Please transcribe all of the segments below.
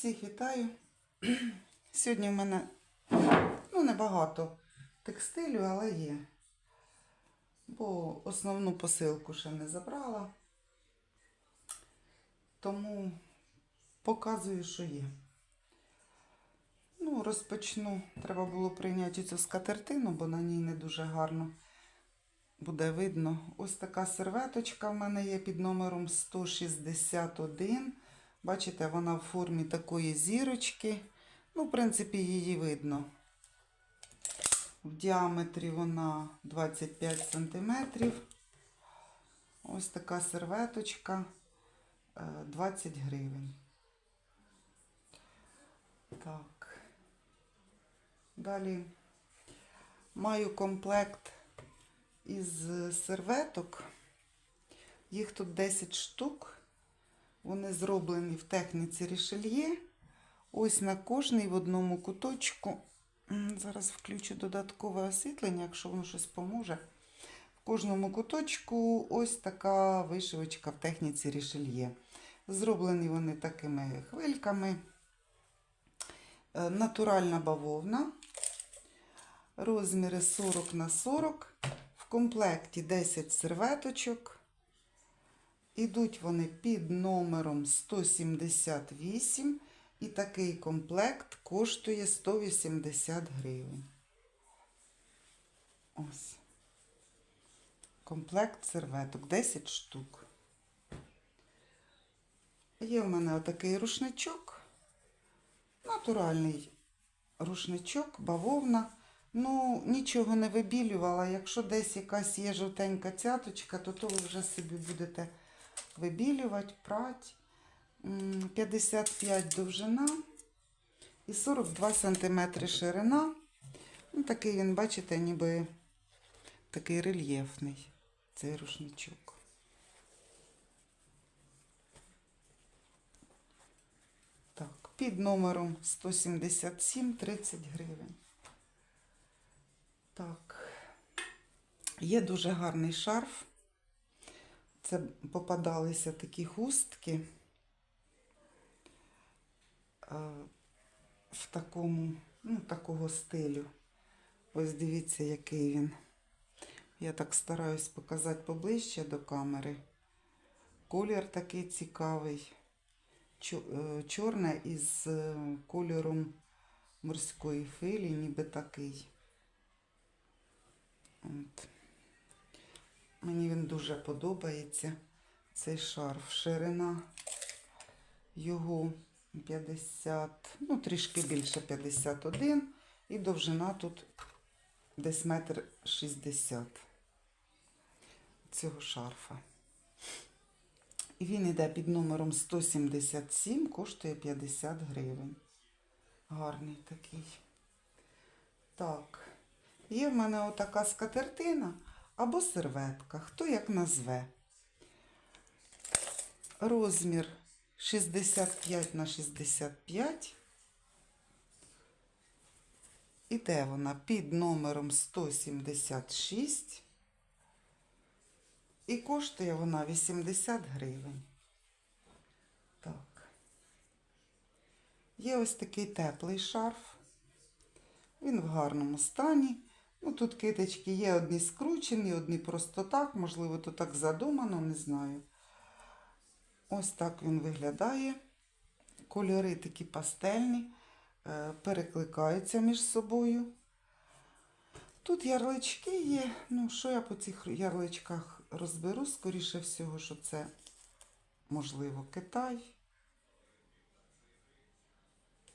Всіх вітаю. Сьогодні в мене ну, небагато текстилю, але є. Бо основну посилку ще не забрала. Тому показую, що є. Ну, розпочну. Треба було прийняти цю скатертину, бо на ній не дуже гарно буде видно. Ось така серветочка в мене є під номером 161. Бачите, вона в формі такої зірочки. Ну, в принципі, її видно. В діаметрі вона 25 см. Ось така серветочка е, 20 гривень. Так. Далі маю комплект із серветок. Їх тут 10 штук. Вони зроблені в техніці рішельє. Ось на кожний в одному куточку. Зараз включу додаткове освітлення, якщо воно щось поможе. В кожному куточку ось така вишивочка в техніці рішельє. Зроблені вони такими хвильками. Е, Натуральна бавовна. Розміри 40 на 40. В комплекті 10 серветочок. Ідуть вони під номером 178. І такий комплект коштує 180 гривень. Ось. Комплект серветок 10 штук. Є в мене отакий рушничок. Натуральний рушничок, бавовна. Ну, нічого не вибілювала. Якщо десь якась є жовтенька цяточка, то то ви вже собі будете вибілювати, прати. 55 довжина і 42 см ширина. Ну, такий він, бачите, ніби такий рельєфний цей рушничок. Так, під номером 177 30 гривень. Так, є дуже гарний шарф. Це попадалися такі хустки е, в такому, ну, такого стилю. Ось дивіться, який він. Я так стараюсь показати поближче до камери. Колір такий цікавий. Е, Чорне із е, кольором морської филі, ніби такий. От. Мені він дуже подобається. Цей шарф. Ширина його 50, ну трішки більше 51. І довжина тут десь метр 60 цього шарфа. І він йде під номером 177, коштує 50 гривень. Гарний такий. Так. Є в мене отака скатертина або серветка, хто як назве. Розмір 65 на 65. Іде вона під номером 176. І коштує вона 80 гривень. Так. Є ось такий теплий шарф. Він в гарному стані. Ну, тут китички є одні скручені, одні просто так. Можливо, то так задумано, не знаю. Ось так він виглядає. Кольори такі пастельні, е, перекликаються між собою. Тут ярлички є. Ну, що я по цих ярличках розберу? Скоріше всього, що це, можливо, Китай.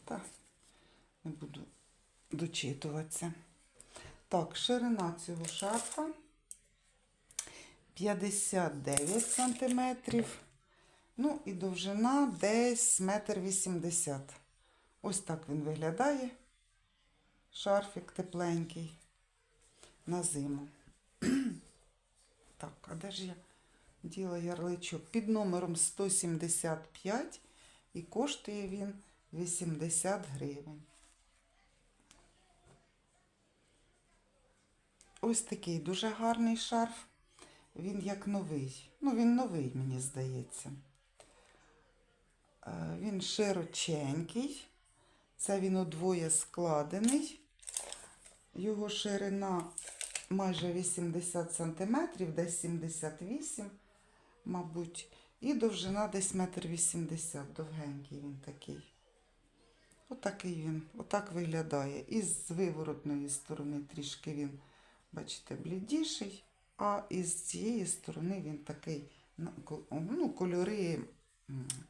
Так, не буду дочитуватися. Так, ширина цього шарфа 59 сантиметрів. Ну і довжина десь метр вісімдесят. Ось так він виглядає. Шарфік тепленький на зиму. Так, а де ж я діла ярличок? Під номером 175 і коштує він 80 гривень. Ось такий дуже гарний шарф. Він як новий. Ну, він новий, мені здається. Е, Він широченький. Це він удвоє складений. Його ширина майже 80 см, десь 78 мабуть. І довжина десь метр вісімдесят, довгенький він такий. Отакий він, отак виглядає. І з виворотної сторони трішки він, бачите, блідіший, а із цієї сторони він такий, ну, ну, кольори,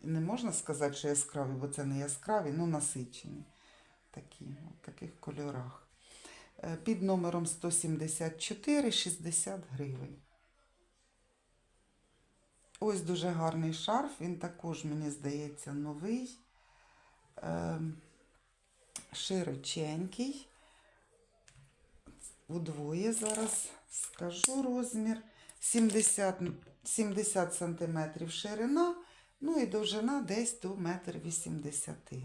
не можна сказати, що яскраві, бо це не яскраві, ну насичені. Такі, в таких кольорах. Е, Під номером 174 60 гривень. Ось дуже гарний шарф, він також, мені здається, новий, ем, широченький. Удвоє зараз скажу розмір. 70, 70 см ширина, ну і довжина десь до 1,80 м.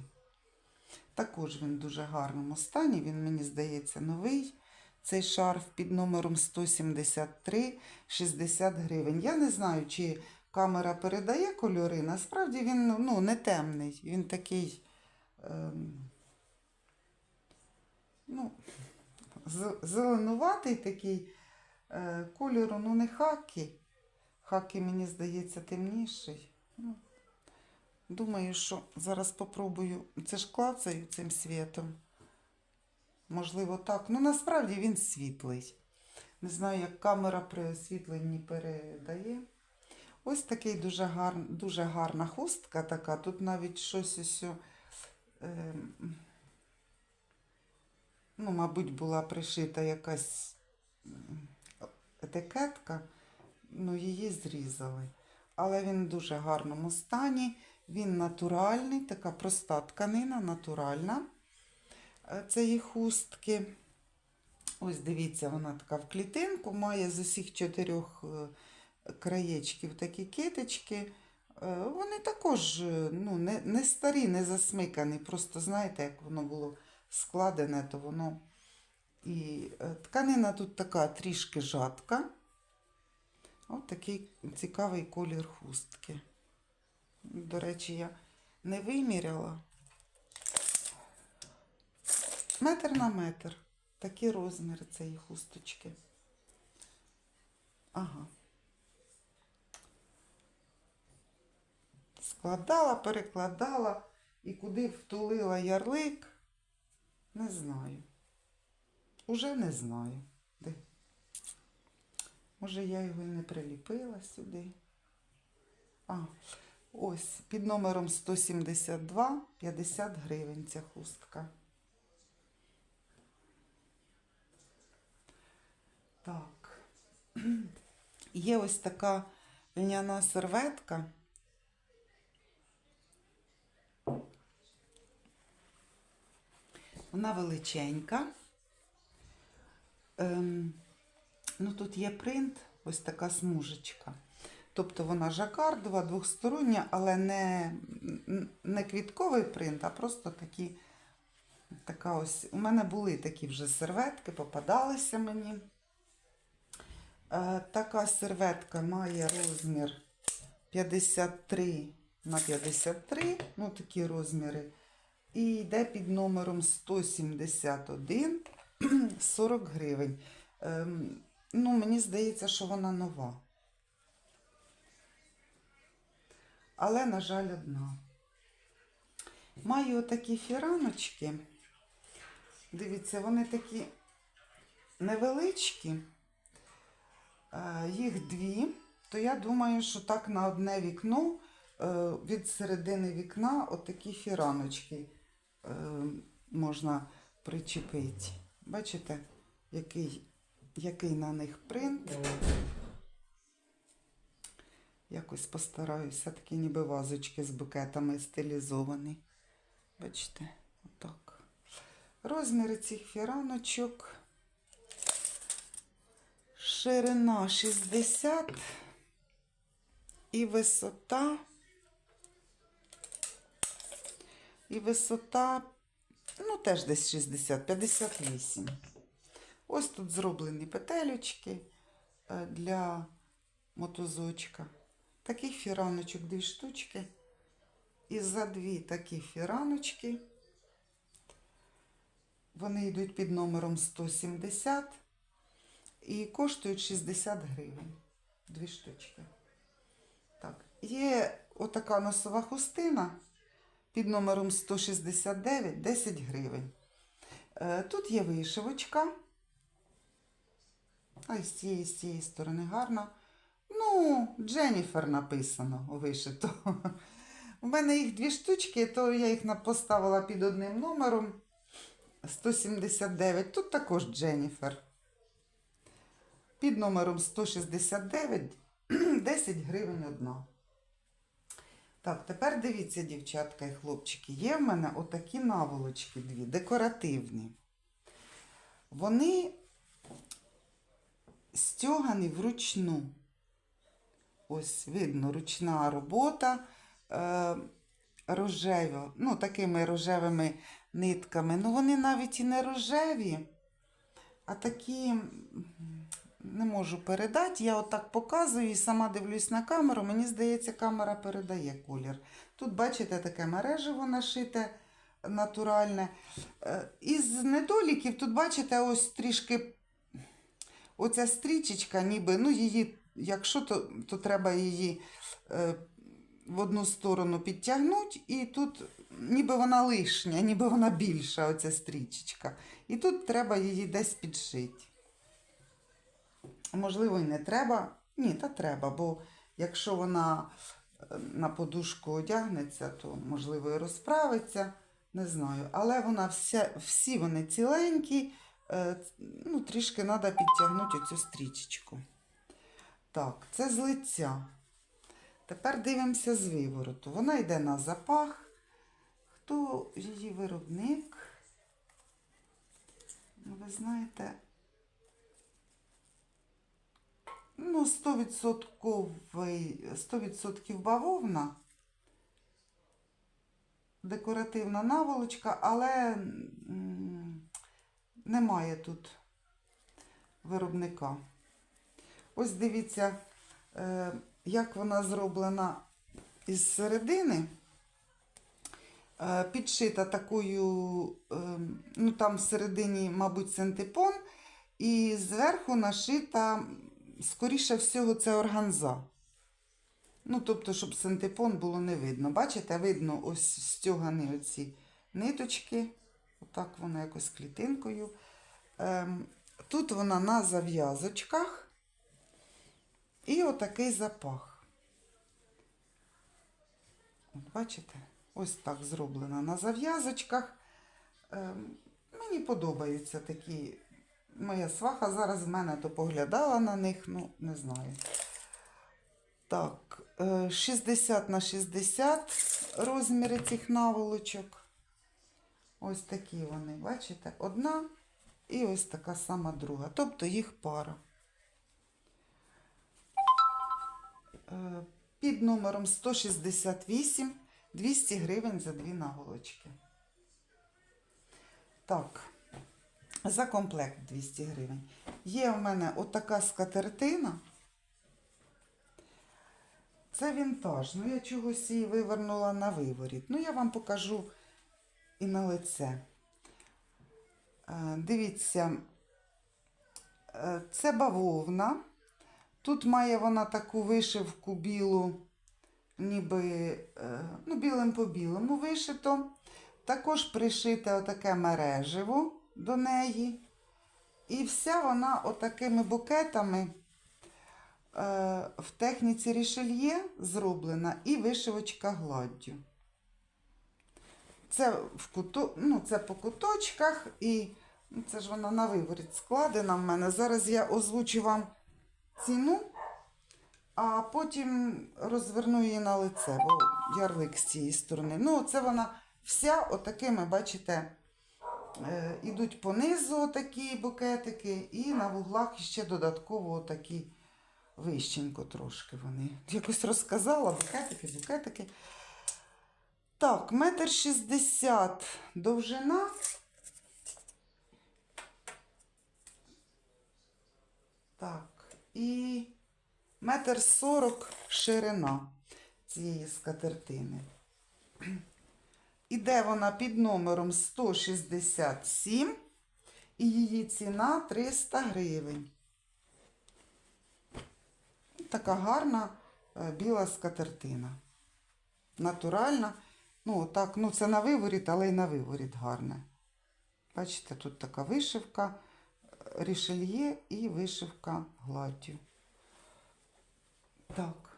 Також він в дуже гарному стані, він, мені здається, новий. Цей шарф під номером 173 60 гривень. Я не знаю, чи камера передає кольори. Насправді він ну, не темний. Він такий ем, ну, зеленуватий такий е, кольору, ну не хакі. Хакі, мені здається, темніший. Ну, думаю, що зараз спробую. Це ж клацаю цим світом. Можливо, так. Ну, насправді він світлий. Не знаю, як камера при освітленні передає. Ось такий дуже, гар... дуже гарна хустка така. Тут навіть щось ось. ем, Ну, мабуть, була пришита якась етикетка, ну її зрізали. Але він в дуже гарному стані. Він натуральний, така проста тканина, натуральна. Е, Цієї хустки. Ось дивіться, вона така в клітинку, має з усіх чотирьох е, краєчків такі китички. Е, Вони також ну, не, не старі, не засмикані. Просто знаєте, як воно було складене, то воно. І е, тканина тут така трішки жатка. Ось такий цікавий колір хустки. До речі, я не виміряла. Метр на метр. Такі розміри цієї хусточки. Ага. Складала, перекладала і куди втулила ярлик, не знаю. Уже не знаю. Де? Може, я його і не приліпила сюди. А, ось під номером 172 50 гривень ця хустка. Так. Є ось така льняна серветка. Вона величенька. Ем, ну, тут є принт, ось така смужечка. Тобто вона жакардова, двохстороння, але не, не квітковий принт, а просто такі. Така ось. У мене були такі вже серветки, попадалися мені. Е, така серветка має розмір 53 на 53, ну такі розміри. І йде під номером 171 40 гривень. Ем, ну, мені здається, що вона нова. Але, на жаль, одна. Маю отакі фіраночки. Дивіться, вони такі невеличкі. Е, Їх дві, то я думаю, що так на одне вікно е, від середини вікна отакі фіраночки можна причепити. Бачите, який, який на них принт. Якось постараюся, такі ніби вазочки з букетами стилізовані. Бачите, отак. Розміри цих фіраночок. Ширина 60 і висота. І висота, ну, теж десь 60, 58. Ось тут зроблені петелючки е, для мотузочка. Таких фіраночок дві штучки. І за дві такі фіраночки. Вони йдуть під номером 170 і коштують 60 гривень. Дві штучки. Так. Є отака носова хустина під номером 169 10 гривень. Е, Тут є вишивочка. А з цієї, з цієї сторони гарно. Ну, Дженніфер написано вишито. У мене їх дві штучки, то я їх поставила під одним номером 179. Тут також Дженніфер. Під номером 169 10 гривень одна. Так, тепер дивіться, дівчатка і хлопчики, є в мене отакі наволочки дві, декоративні. Вони стягані вручну. Ось видно, ручна робота е, рожева, ну, такими рожевими нитками. Ну, вони навіть і не рожеві, а такі не можу передати. Я отак показую і сама дивлюсь на камеру. Мені здається, камера передає колір. Тут, бачите, таке мережево нашите натуральне. Е, Із недоліків тут, бачите, ось трішки оця стрічечка, ніби, ну, її, якщо то, то треба її е, в одну сторону підтягнути, і тут ніби вона лишня, ніби вона більша, оця стрічечка. І тут треба її десь підшити. Можливо, і не треба. Ні, та треба, бо якщо вона е, на подушку одягнеться, то можливо і розправиться. Не знаю. Але вона вся, всі вони ціленькі. Е, Ну, трішки треба підтягнути оцю стрічечку. Так, це з лиця. Тепер дивимося з вивороту. Вона йде на запах. Хто її виробник? Ну, ви знаєте, ну, 100%, 100% бавовна. Декоративна наволочка, але немає тут виробника. Ось дивіться, е, як вона зроблена із середини. Е, Підшита такою, е, ну там всередині, мабуть, синтепон, і зверху нашита, скоріше всього, це органза. Ну, тобто, щоб синтепон було не видно. Бачите, видно ось стягані оці ниточки. Отак вона якось клітинкою. Ем, тут вона на зав'язочках. І отакий запах. От бачите? Ось так зроблено на зав'язочках. Ем, мені подобаються такі. Моя сваха зараз в мене то поглядала на них, ну, не знаю. Так, е, 60 на 60 розміри цих наволочок. Ось такі вони, бачите? Одна і ось така сама друга. Тобто їх пара. Е, Під номером 168 200 гривень за дві наволочки. Так, за комплект 200 гривень. Є в мене отака скатертина. Це вінтаж. Ну, я чогось її вивернула на виворіт. Ну, я вам покажу і на лице. Е, Дивіться, е, це бавовна. Тут має вона таку вишивку білу, ніби е, ну, білим по білому вишито. Також пришите отаке мереживо до неї. І вся вона отакими букетами е, в техніці рішельє зроблена і вишивочка гладдю. Це, в куто... ну, це по куточках і ну, це ж вона на виворіт складена в мене. Зараз я озвучу вам ціну, а потім розверну її на лице, бо ярлик з цієї сторони. Ну, це вона вся отакими, бачите, ідуть понизу такі букетики, і на вуглах ще додатково такі вищенько трошки вони. Якось розказала, букетики, букетики. Так, метр шістдесят довжина. Так, і метр сорок ширина цієї скатертини. Іде вона під номером 167 і її ціна 300 гривень. Така гарна е, біла скатертина. Натуральна. Ну, так, ну це на виворіт, але й на виворіт гарне. Бачите, тут така вишивка, е, рішельє і вишивка гладдю. Так.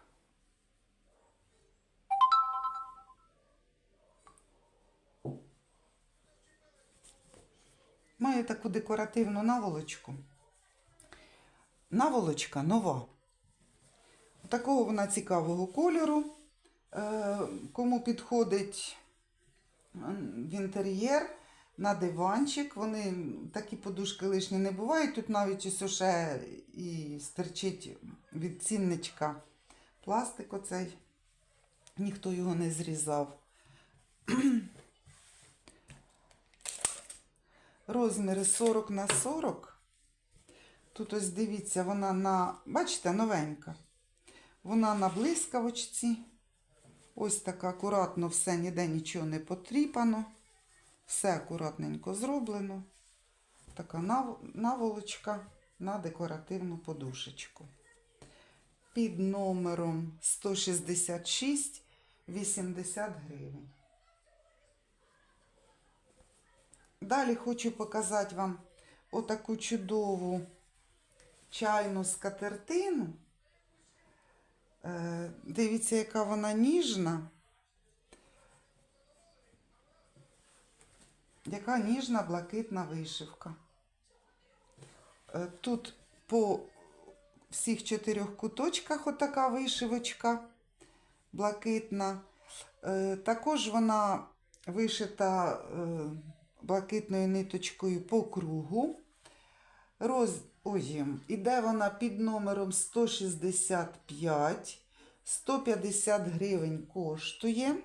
Маю таку декоративну наволочку. Наволочка нова. Такого вона цікавого кольору. Е, Кому підходить в інтер'єр на диванчик. Вони такі подушки лишні не бувають. Тут навіть ось ще і стерчить від цінничка пластик оцей. Ніхто його не зрізав. Розміри 40 на 40. Тут ось дивіться, вона на, бачите, новенька. Вона на блискавочці. Ось так акуратно все, ніде нічого не потріпано. Все акуратненько зроблено. Така наволочка на декоративну подушечку. Під номером 166 80 гривень. Далі хочу показати вам отаку чудову чайну скатертину. Е, Дивіться, яка вона ніжна. Яка ніжна блакитна вишивка. Е, Тут по всіх чотирьох куточках отака вишивочка блакитна. Е, Також вона вишита блакитною ниточкою по кругу. Роз... Ой, іде вона під номером 165, 150 гривень коштує.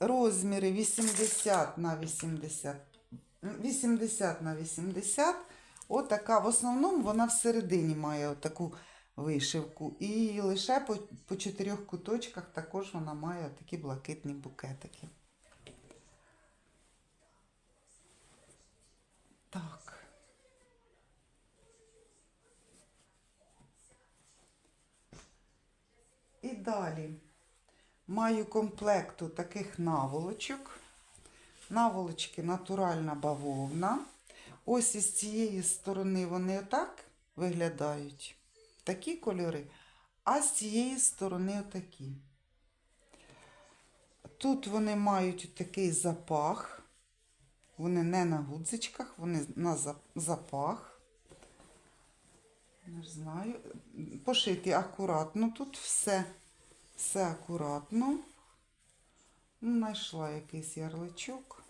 Розміри 80 на 80, 80 на 80. Отака. В основному вона всередині має отаку вишивку. І лише по, по чотирьох куточках також вона має такі блакитні букетики. Так. І далі маю комплекту таких наволочок. Наволочки натуральна бавовна. Ось із цієї сторони вони отак виглядають. Такі кольори, а з цієї сторони отакі. Тут вони мають такий запах. Вони не на гудзичках, вони на запах. Не знаю. Пошиті акуратно. Тут все, все акуратно. Ну, Знайшла якийсь ярличок.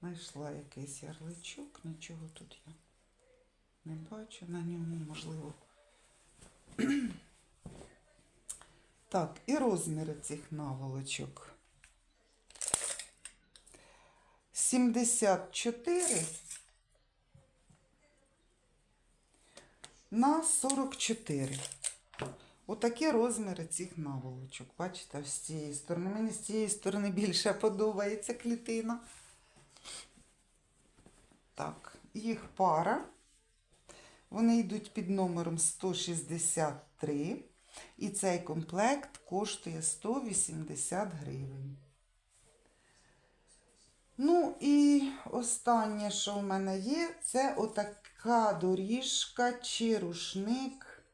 Знайшла якийсь ярличок, нічого тут я не бачу на ньому, можливо. Так, і розміри цих наволочок. 74 на 44. Отакі розміри цих наволочок. Бачите, з цієї сторони. Мені з цієї сторони більше подобається клітина. Так, їх пара. Вони йдуть під номером 163. І цей комплект коштує 180 гривень. Ну і останнє, що в мене є, це отака доріжка чи рушник.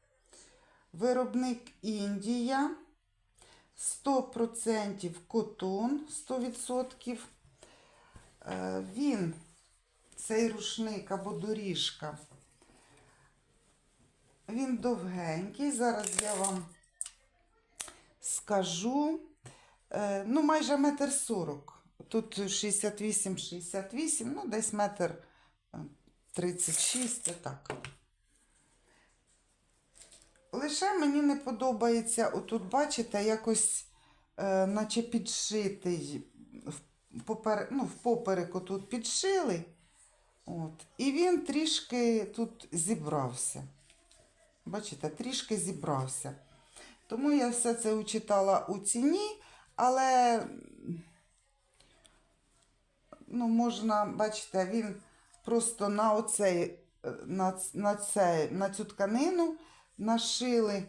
Виробник Індія. 100% котон, 100%. Е, Він, цей рушник або доріжка, він довгенький. Зараз я вам скажу. Е, Ну, майже метр сорок. Тут 68-68, ну, десь метр е, 36, отак. Лише мені не подобається, отут, бачите, якось, е, наче підшитий, в, попер, ну, в попереку тут підшили. От, і він трішки тут зібрався. Бачите, трішки зібрався. Тому я все це учитала у ціні, але ну, можна, бачите, він просто на оцей, на, на, це, на цю тканину нашили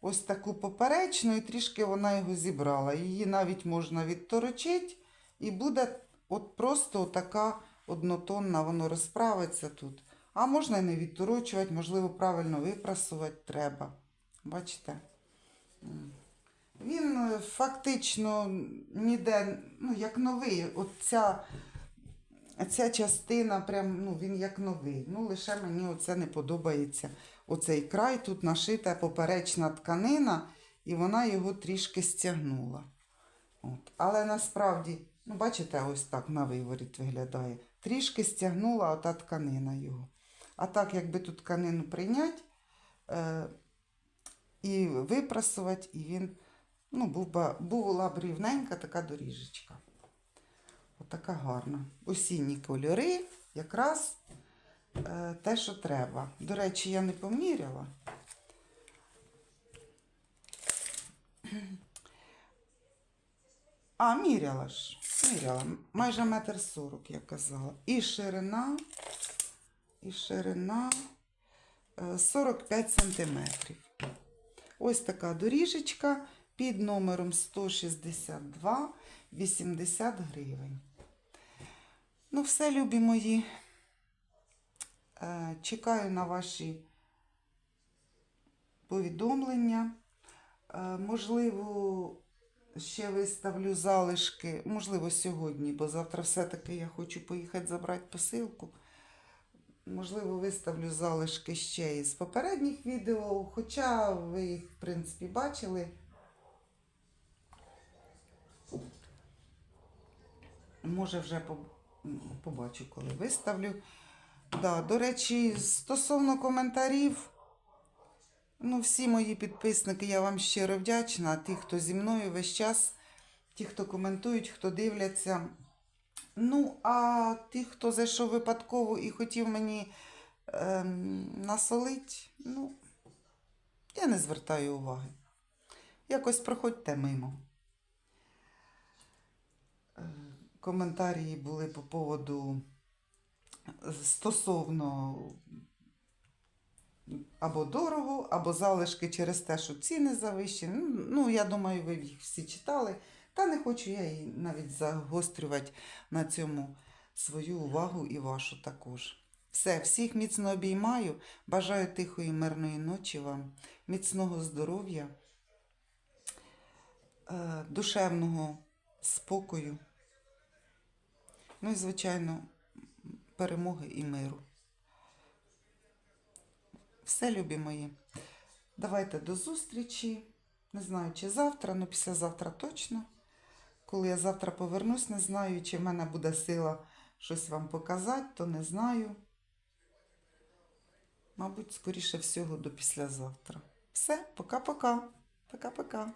ось таку поперечну, і трішки вона його зібрала. Її навіть можна відторочити, і буде от просто така однотонна, воно розправиться тут. А можна і не відторочувати, можливо, правильно випрасувати треба. Бачите? Він е, фактично ніде, ну, як новий. От ця, ця частина, прям, ну, він як новий. Ну, лише мені оце не подобається. Оцей край тут нашита поперечна тканина, і вона його трішки стягнула. От. Але насправді, ну, бачите, ось так на виворіт виглядає. Трішки стягнула ота тканина його. А так, якби ту тканину прийняти е, і випрасувати, і він ну, був би, була б рівненька така доріжечка. Отака гарна. Осінні кольори, якраз е, те, що треба. До речі, я не поміряла. А, міряла ж. Міряла. Майже метр сорок, я казала. І ширина, і ширина е, 45 сантиметрів. Ось така доріжечка під номером 162 80 гривень. Ну, все, любі мої. Е, Чекаю на ваші повідомлення. Е, Можливо, ще виставлю залишки, можливо, сьогодні, бо завтра все-таки я хочу поїхати забрати посилку. Можливо, виставлю залишки ще із попередніх відео, хоча ви їх, в принципі, бачили. Може, вже побачу, коли виставлю. Да, до речі, стосовно коментарів, ну, всі мої підписники, я вам щиро вдячна. Ті, хто зі мною весь час, ті, хто коментують, хто дивляться. Ну, а ті, хто зайшов випадково і хотів мені ем, насолить, ну, я не звертаю уваги. Якось проходьте мимо. Е, Коментарі були по поводу стосовно або дорого, або залишки через те, що ціни завищені. Ну, я думаю, ви їх всі читали. Та не хочу я і навіть загострювати на цьому свою увагу і вашу також. Все, всіх міцно обіймаю. Бажаю тихої, мирної ночі вам, міцного здоров'я, е, душевного спокою. Ну і, звичайно, перемоги і миру. Все, любі мої. Давайте до зустрічі. Не знаю, чи завтра, але післязавтра точно. Коли я завтра повернусь, не знаю, чи в мене буде сила щось вам показати, то не знаю. Мабуть, скоріше всього до післязавтра. Все, пока-пока. Пока-пока.